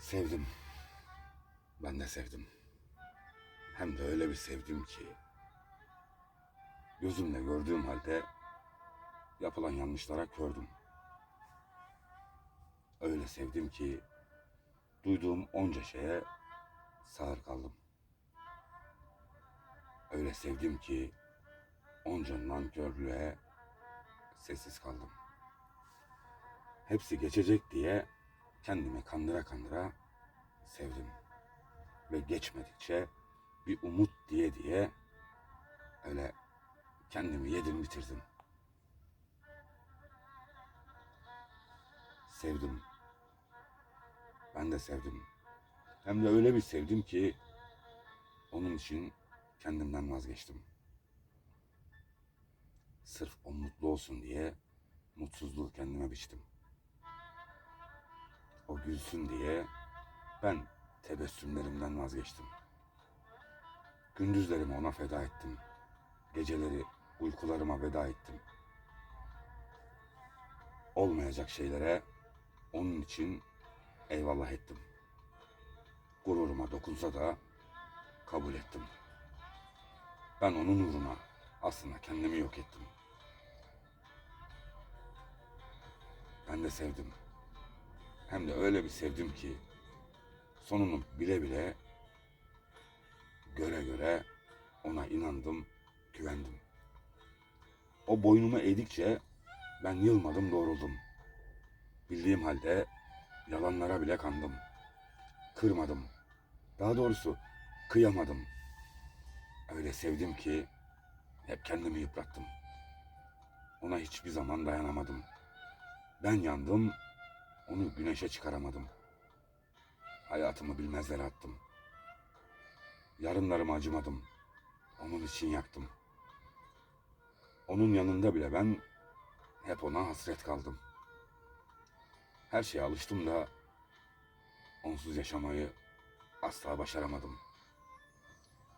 Sevdim. Ben de sevdim. Hem de öyle bir sevdim ki gözümle gördüğüm halde yapılan yanlışlara kördüm. Öyle sevdim ki duyduğum onca şeye sağır kaldım. Öyle sevdim ki onca nankörlüğe sessiz kaldım. Hepsi geçecek diye kendimi kandıra kandıra sevdim. Ve geçmedikçe bir umut diye diye öyle kendimi yedim bitirdim. Sevdim. Ben de sevdim. Hem de öyle bir sevdim ki onun için kendimden vazgeçtim. Sırf o mutlu olsun diye mutsuzluğu kendime biçtim. O gülsün diye ben tebessümlerimden vazgeçtim. Gündüzlerimi ona feda ettim. Geceleri uykularıma veda ettim. Olmayacak şeylere onun için eyvallah ettim. Gururuma dokunsa da kabul ettim. Ben onun uğruna aslında kendimi yok ettim. Ben de sevdim. Hem de öyle bir sevdim ki sonunu bile bile göre göre ona inandım, güvendim. O boynumu eğdikçe ben yılmadım doğruldum. Bildiğim halde yalanlara bile kandım. Kırmadım. Daha doğrusu kıyamadım. Öyle sevdim ki hep kendimi yıprattım. Ona hiçbir zaman dayanamadım. Ben yandım, onu güneşe çıkaramadım. Hayatımı bilmezlere attım. Yarınlarımı acımadım. Onun için yaktım. Onun yanında bile ben hep ona hasret kaldım. Her şeye alıştım da onsuz yaşamayı asla başaramadım.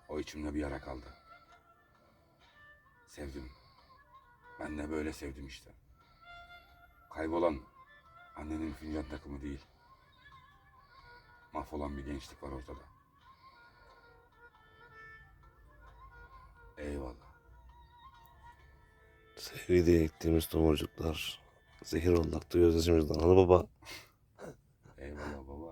O içimde bir yara kaldı. Sevdim. Ben de böyle sevdim işte. Kaybolan annenin fincan takımı değil. Mahvolan bir gençlik var ortada. Eyvallah. Sevgi diye ektiğimiz tomurcuklar. Zehir olarak duyuyoruz yaşımızdan. Ana baba. Eyvallah baba.